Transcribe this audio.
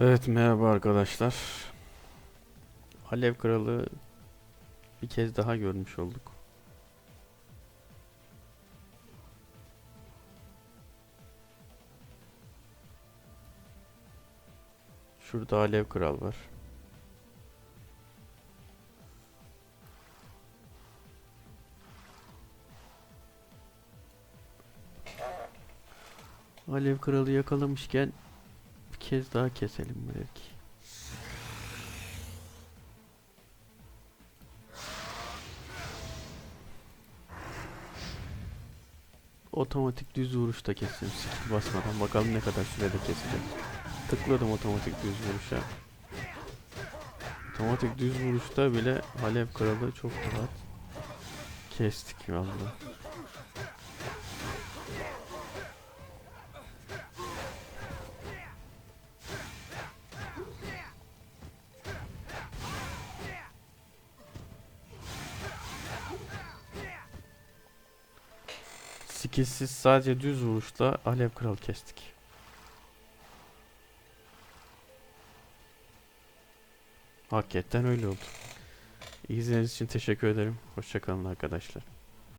Evet merhaba arkadaşlar. Alev Kralı bir kez daha görmüş olduk. Şurada Alev Kral var. Alev Kralı yakalamışken kez daha keselim belki. Otomatik düz vuruşta keseceğim skill basmadan. Bakalım ne kadar sürede keseceğim. Tıkladım otomatik düz vuruşa. Otomatik düz vuruşta bile Alev Kralı çok rahat kestik vallahi. Skillsiz sadece düz vuruşla Alev Kral kestik. Hakikaten öyle oldu. İzlediğiniz için teşekkür ederim. Hoşçakalın arkadaşlar.